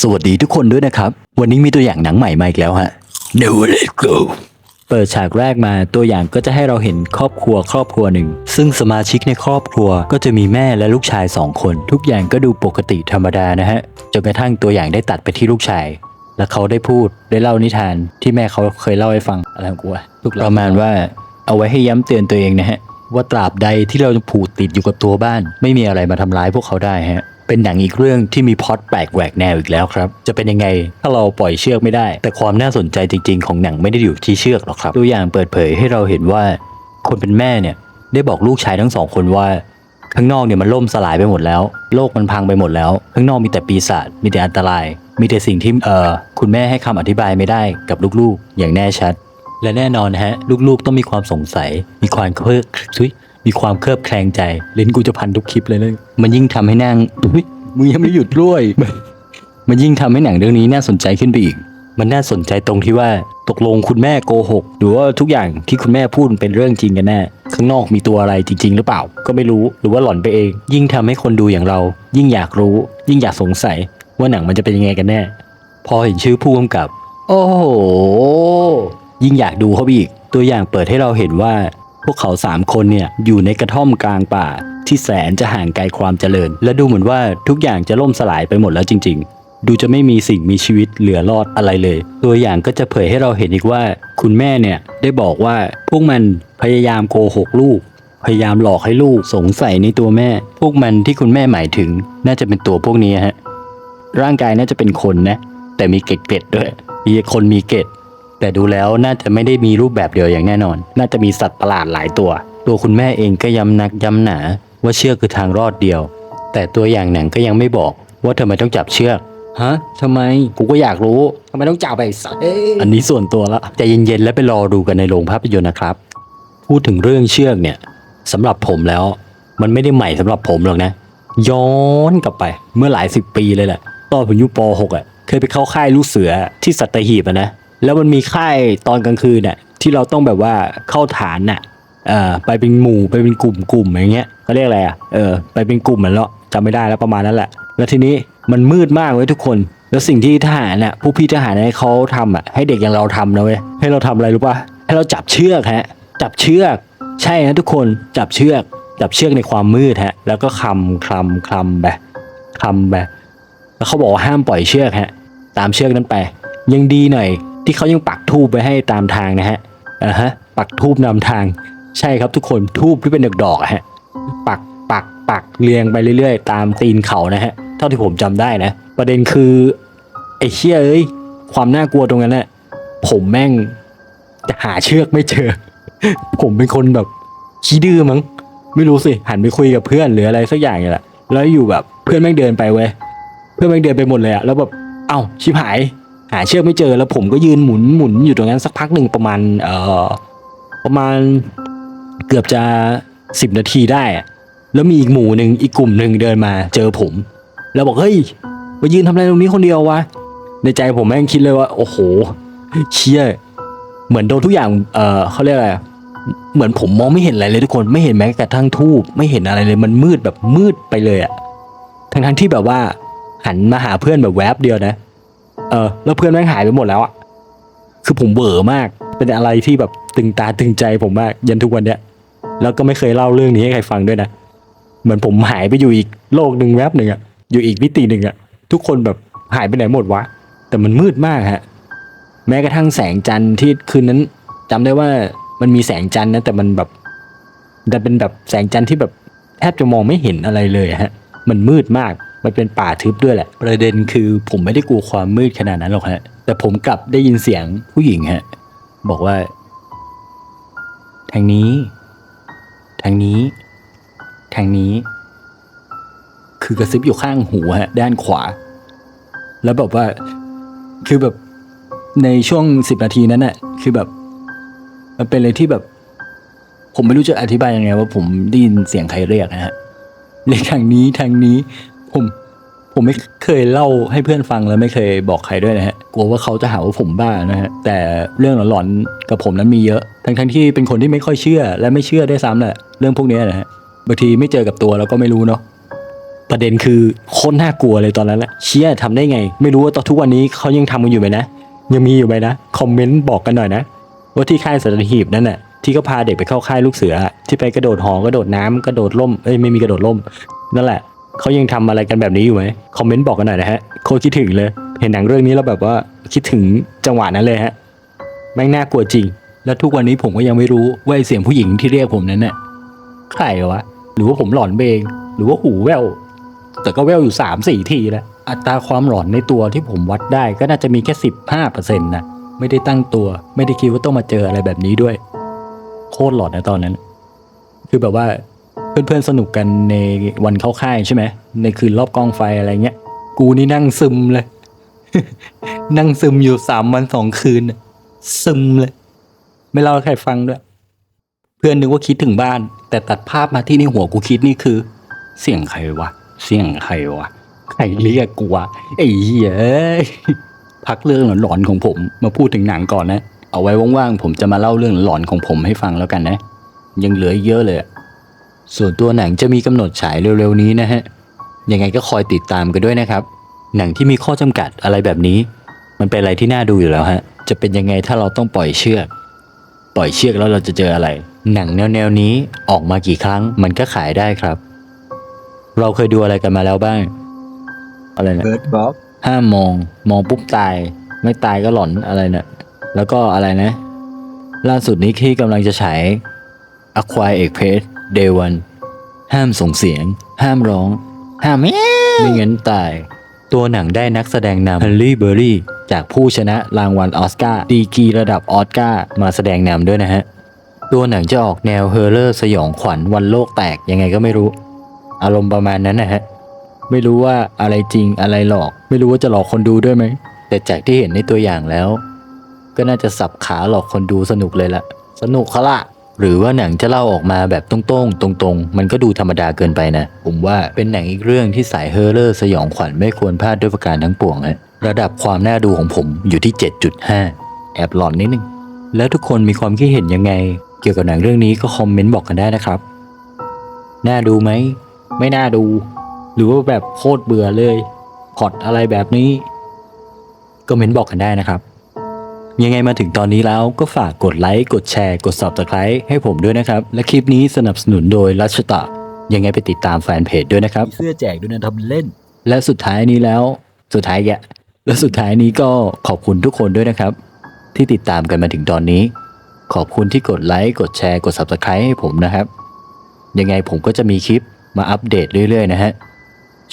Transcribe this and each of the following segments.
สวัสดีทุกคนด้วยนะครับ วันนี้มีตัวอย่างหนังใหม่มาอีกแล้วฮะ No Let's Go เปิดฉากแรกมาตัวอย่างก็จะให้เราเห็นครอบครัวครอบครัวหนึ่ง ซึ่งสมาชิกในครอบครัวก็จะมีแม่และลูกชายสองคน ทุกอย่างก็ดูปกติธรรมดานะฮะจนกระทั่งตัวอย่างได้ตัดไปที่ลูกชาย แล้วเขาได้พูดได้เล่านิทานที่แม่เขาเคยเล่าให้ฟังอะไรของกูวะประมาณว่าเอาไว้ให้ย้ำเตือนตัวเองนะฮะว่าตราบใดที่เราผูกติดอยู่กับตัวบ้าน ไม่มีอะไรมาทำร้ายพวกเขาได้ฮะ เป็นหนังอีกเรื่องที่มีพล็อตแปลกแหวกแนวอีกแล้วครับ จะเป็นยังไงถ้าเราปล่อยเชือกไม่ได้ แต่ความน่าสนใจจริง ๆ ของหนังไม่ได้อยู่ที่เชือกหรอกครับ ตัวอย่างเปิดเผยให้เราเห็นว่า คนเป็นแม่เนี่ยได้บอกลูกชายทั้งสองคนว่าข้างนอกเนี่ยมันล่มสลายไปหมดแล้ว โลกมันพังไปหมดแล้ว ข้างนอกมีแต่ปีศาจมีแต่อันตราย มีแต่สิ่งที่เอ่อคุณแม่ให้คำอธิบายไม่ได้กับลูกๆ อย่างแน่ชัด และแน่นอนฮะ ลูกๆต้องมีความสงสัย มีความเครือบทุย มีความเคลือบแคลงใจลิ้นกูจะพันทุกคลิปเลยเลย มันยิ่งทำให้นั่งทุยมึงยังไม่หยุดด้วย มันยิ่งทำให้หนังเรื่องนี้น่าสนใจขึ้นไปอีก มันน่าสนใจตรงที่ว่าตกลงคุณแม่โกหกหรือว่าทุกอย่างที่คุณแม่พูดเป็นเรื่องจริงกันแน่ข้างนอกมีตัวอะไรจริง ๆ หรือเปล่า ก็ไม่รู้หรือว่าหล่อนไปเอง ยิ่งทำให้คนดูอย่างเรา ยิ่งอยากรู้ ยิ่งอยากสงสัย ว่าหนังมันจะเป็นยังไงกันแน่ พอเห็นชื่อผู้กำกับ โอ้โหยิ่งอยากดูเขาอีก ตัวอย่างเปิดให้เราเห็นว่า พวกเขาสามคนเนี่ยอยู่ในกระท่อมกลางป่า ที่แสนจะห่างไกลความเจริญ และดูเหมือนว่าทุกอย่างจะล่มสลายไปหมดแล้วจริง ๆ ดูจะไม่มีสิ่งมีชีวิตเหลือรอดอะไรเลย ตัวอย่างก็จะเผยให้เราเห็นอีกว่า คุณแม่เนี่ยได้บอกว่าพวกมันพยายามโกหกลูกพยายามหลอกให้ลูกสงสัยในตัวแม่ พวกมันที่คุณแม่หมายถึง น่าจะเป็นตัวพวกนี้ฮะ ร่างกายน่าจะเป็นคนนะ แต่มีเกล็ดเป็ดๆด้วยมีคนมีเกล็ด แต่ดูแล้วน่าจะไม่ได้มีรูปแบบเดียวอย่างแน่นอน น่าจะมีสัตว์ประหลาดหลายตัว ตัวคุณแม่เองก็ย้ำนักย้ำหนา ว่าเชือกคือทางรอดเดียว แต่ตัวอย่างหนังก็ยังไม่บอก ว่าทำไมต้องจับเชือกฮะทำไมกูก็อยากรู้ทำไมต้องจับไปสัตว์อันนี้ส่วนตัวละใจเย็นๆแล้วไปรอดูกันในโรงภาพยนตร์นะครับ พูดถึงเรื่องเชือกเนี่ยสำหรับผมแล้ว มันไม่ได้ใหม่สำหรับผมหรอกนะ ย้อนกลับไปเมื่อหลายสิบปีเลยแหละตอนผมอยู่ป .6 อะเคยไปเข้าค่ายลูกเสือที่สัตหีบอะนะ แล้วมันมีค่ายตอนกลางคืนน่ะที่เราต้องแบบว่าเข้าฐานน่ะเอ่อไปเป็นหมู่ไปเป็นกลุ่มกลุ่มอย่างเงี้ยเขาเรียกอะไรอะเออไปเป็นกลุ่มเหมือนแล้วจำไม่ได้แล้วประมาณนั้นแหละ แล้วทีนี้มันมืดมากเว้ยทุกคน แล้วสิ่งที่ทหารน่ะผู้พี่ทหารให้เขาทำอะให้เด็กอย่างเราทำนะเว้ยให้เราทำอะไรรู้ป่ะให้เราจับเชือกฮะจับเชือก ใช่นะทุกคนจับเชือก จับเชือกในความมืดฮะ แล้วก็คลำคลำคลำไปคลำไปแล้วเขาบอกห้ามปล่อยเชือกฮะ ตามเชือกนั้นไป ยังดีหน่อย ที่เขายังปักทูบไปให้ตามทางนะฮะอ่าฮะ ปักทูบนำทาง ใช่ครับทุกคนทูบที่เป็นดอกๆอะฮะ ปักปักปักเรียงไปเรื่อยๆ ตามตีนเขานะฮะ เท่าที่ผมจำได้นะ ประเด็นคือไอ้เชี่ยเอ้ยความน่ากลัวตรงนั้นน่ะผมแม่งจะหาเชือกไม่เจอ ผมเป็นคนแบบขี้ดื้อมั้งไม่รู้สิหันไปคุยกับเพื่อนหรืออะไรสักอย่างนี่แหละแล้วอยู่แบบเพื่อนแม่งเดินไปเว้ยเพื่อนแม่งเดินไปหมดเลยอะแล้วแบบเอ้าชิบหาย หาเชือกไม่เจอแล้วผมก็ยืนหมุนหมุนอยู่ตรงนั้นสักพักหนึ่งประมาณเอ่อประมาณเกือบจะสิบนาทีได้ แล้วมีอีกหมู่หนึ่งอีกกลุ่มหนึ่งเดินมาเจอผม แล้วบอกเฮ้ยมายืนทำอะไรตรงนี้คนเดียววะในใจผมแม่งคิดเลยว่า โอ้โหเชี่ยเหมือนโดนทุกอย่างเออเขาเรียกอะไรเหมือนผมมองไม่เห็นอะไรเลยทุกคนไม่เห็นแม้กระทั่งทูบไม่เห็นอะไรเลยมันมืดแบบมืดไปเลยอะทั้งทั้งที่แบบว่า หันมาหาเพื่อนแบบแวบเดียวนะ เออแล้วเพื่อนแม่งหายไปหมดแล้วอะคือผมเบื่อมาก เป็นอะไรที่แบบตึงตาตึงใจผมมากยันทุกวันเนี้ย แล้วก็ไม่เคยเล่าเรื่องนี้ให้ใครฟังด้วยนะ เหมือนผมหายไปอยู่อีกโลกหนึ่งแวบหนึ่งอะอยู่อีกมิติหนึ่งอะทุกคนแบบหายไปไหนหมดวะ แต่มันมืดมากฮะ แม้กระทั่งแสงจันทร์ที่คืนนั้นจำได้ว่ามันมีแสงจันทร์นะแต่มันแบบแต่เป็นแบบแสงจันทร์ที่แบบแทบจะมองไม่เห็นอะไรเลยฮะ มันมืดมาก มันเป็นป่าทึบด้วยแหละ ประเด็นคือผมไม่ได้กลัวความมืดขนาดนั้นหรอกฮะ แต่ผมกลับได้ยินเสียงผู้หญิงฮะ บอกว่า ทางนี้ ทางนี้ ทางนี้ คือกระซิบอยู่ข้างหูฮะ ด้านขวา แล้วแบบว่า คือแบบในช่วงสิบนาทีนั้นน่ะ คือแบบ มันเป็นอะไรที่แบบ ผมไม่รู้จะอธิบายยังไง ว่าผมได้ยินเสียงใครเรียกนะฮะเรียกทางนี้ทางนี้ ผมผมไม่เคยเล่าให้เพื่อนฟังแล้วไม่เคยบอกใครด้วยนะฮะกลัวว่าเขาจะหาว่าผมบ้านะฮะแต่เรื่องหลอนๆกับผมนั้นมีเยอะ ทั้งที่เป็นคนที่ไม่ค่อยเชื่อ และไม่เชื่อได้ซ้ำแหละเรื่องพวกนี้นะฮะบางทีไม่เจอกับตัวเราก็ไม่รู้เนาะประเด็นคือโคตรน่ากลัวเลยตอนนั้นแหละเชี่ยทำได้ไง ไม่รู้ว่าตอนทุกวันนี้เขายังทำกันอยู่ไหมนะยังมีอยู่ไหมนะคอมเมนต์บอกกันหน่อยนะว่าที่ค่ายสัตหีบนั่นน่ะที่เขาพาเด็กไปเข้าค่ายลูกเสือ ที่ไปกระโดดหอกระโดดน้ำกระโดดล่มเอ้ยไม่มีกระโดดล่มนั่นแหละ เขายังทำอะไรกันแบบนี้อยู่ไหมคอมเมนต์บอกกันหน่อยนะฮะโคตรคิดถึงเลย เห็นหนังเรื่องนี้แล้วแบบว่าคิดถึงจังหวะนั้นเลยฮะแม่งน่ากลัวจริง แล้วทุกวันนี้ผมก็ยังไม่รู้ว่าไอเสียงผู้หญิงที่เรียกผมนั้นน่ะใครวะหรือว่าผมหลอนเบง หรือว่าหูแววแต่ก็แววอยู่สามสี่ทีแล้วอัตราความหลอนในตัวที่ผมวัดได้ก็น่าจะมีแค่สิบห้าเปอร์เซ็นต์นะไม่ได้ตั้งตัว ไม่ได้คิดว่าต้องมาเจออะไรแบบนี้ด้วย โคตรหลอนนะตอนนั้น คือแบบว่า เพื่อนๆสนุกกันในวันเข้าค่ายใช่ไหมในคืนรอบกองไฟอะไรเงี้ย กูนี่นั่งซึมเลย นั่งซึมอยู่สามวันสองคืน ซึมเลย ไม่เล่าใครฟังด้วย เพื่อนนึกว่าคิดถึงบ้าน แต่ตัดภาพมาที่ในหัวกูคิดนี่คือ เสียงใครวะ เสียงใครวะใครเรียกกูวะไอ้เหี้ยพักเรื่องหลอนๆของผมมาพูดถึงหนังก่อนนะ เอาไว้ว่างๆผมจะมาเล่าเรื่องหลอนของผมให้ฟังแล้วกันนะ ยังเหลือเยอะเลยอะ ส่วนตัวหนังจะมีกำหนดฉายเร็วๆนี้นะฮะ ยังไงก็คอยติดตามกันด้วยนะครับ หนังที่มีข้อจำกัดอะไรแบบนี้ มันเป็นอะไรที่น่าดูอยู่แล้วฮะ จะเป็นยังไงถ้าเราต้องปล่อยเชือก ปล่อยเชือกแล้วเราจะเจออะไร หนังแนวๆนี้ออกมากี่ครั้งมันก็ขายได้ครับ เราเคยดูอะไรกันมาแล้วบ้าง อะไรนะเบิร์ดบ็อกห้ามมอง มองปุ๊บตาย ไม่ตายก็หลอนอะไรเนะี่ยแล้วก็อะไรนะ ล่าสุดนี้ที่กำลังจะฉาย Aqua Express Day One ห้ามส่งเสียง ห้ามร้อง ห้ามแม่ไม่งั้นตาย ตัวหนังได้นักแสดงนำฮันลี่เบอร์รี่ จากผู้ชนะรางวัลออสการ์ดีกรีระดับออสการ์มาแสดงนำด้วยนะฮะ ตัวหนังจะออกแนวเฮอร์เลอร์สยองขวัญวันโลกแตกยังไงก็ไม่รู้ อารมณ์ประมาณนั้นนะฮะ ไม่รู้ว่าอะไรจริงอะไรหลอก ไม่รู้ว่าจะหลอกคนดูด้วยไหม แต่จากที่เห็นในตัวอย่างแล้ว ก็น่าจะสับขาหลอกคนดูสนุกเลยละสนุกเขาละ หรือว่าหนังจะเล่าออกมาแบบตรงๆ ตรงๆ มันก็ดูธรรมดาเกินไปนะ ผมว่าเป็นหนังอีกเรื่องที่สายเฮอร์เลอร์สยองขวัญไม่ควรพลาดด้วยประการทั้งปวงฮะระดับความน่าดูของผมอยู่ที่ 7.5 แอบหลอนนิดนึง แล้วทุกคนมีความคิดเห็นยังไง เกี่ยวกับหนังเรื่องนี้ก็คอมเมนต์บอกกันได้นะครับ น่าดูไหม ไม่น่าดู หรือว่าแบบโคตรเบื่อเลยพอดอะไรแบบนี้ ก็เม้นบอกกันได้นะครับ ยังไงมาถึงตอนนี้แล้วก็ฝากกดไลค์ กดแชร์ กด subscribe ให้ผมด้วยนะครับ และคลิปนี้สนับสนุนโดยรัชตะ ยังไงไปติดตามแฟนเพจด้วยนะครับมีเสื้อแจกด้วยนะทำเล่น และสุดท้ายนี้แล้ว สุดท้ายแกะและสุดท้ายนี้ก็ขอบคุณทุกคนด้วยนะครับ ที่ติดตามกันมาถึงตอนนี้ ขอบคุณที่กดไลค์ กดแชร์ กด subscribe ให้ผมนะครับ ยังไงผมก็จะมีคลิปมาอัปเดตเรื่อยๆ นะฮะ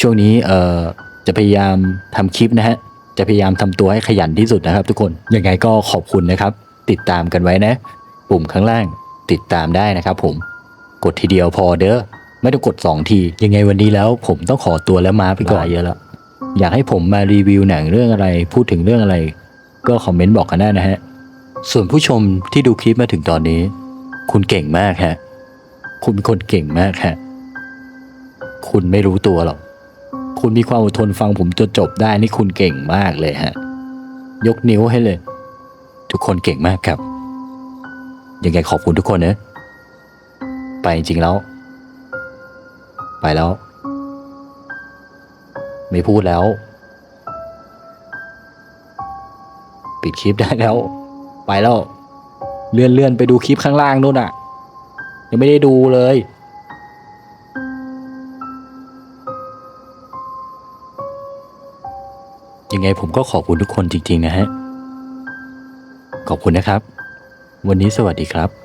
ช่วงนี้เอ่อจะพยายามทำคลิปนะฮะ จะพยายามทำตัวให้ขยันที่สุดนะครับ ทุกคน ยังไงก็ขอบคุณนะครับ ติดตามกันไว้นะ ปุ่มข้างล่างติดตามได้นะครับ ผม กดทีเดียวพอเด้อ ไม่ต้องกด 2 ที ยังไงวันนี้แล้ว ผมต้องขอตัวแล้วมาไปก่อนเยอะแล้ว อยากให้ผมมารีวิวหนังเรื่องอะไร พูดถึงเรื่องอะไร ก็คอมเมนต์บอกกันได้นะฮะ ส่วนผู้ชมที่ดูคลิปมาถึงตอนนี้ คุณเก่งมากฮะ คุณเป็นคนเก่งมากฮะ คุณไม่รู้ตัวหรอก คุณมีความอดทนฟังผมจนจบได้นี่คุณเก่งมากเลยฮะ ยกนิ้วให้เลย ทุกคนเก่งมากครับ ยังไงขอบคุณทุกคนนะ ไปจริงแล้ว ไปแล้ว ไม่พูดแล้ว ปิดคลิปได้แล้ว ไปแล้ว เลื่อนเลื่อนไปดูคลิปข้างล่างนู่นอะ ยังไม่ได้ดูเลย ยังไงผมก็ขอบคุณทุกคนจริง ๆ นะฮะ ขอบคุณนะครับ วันนี้สวัสดีครับ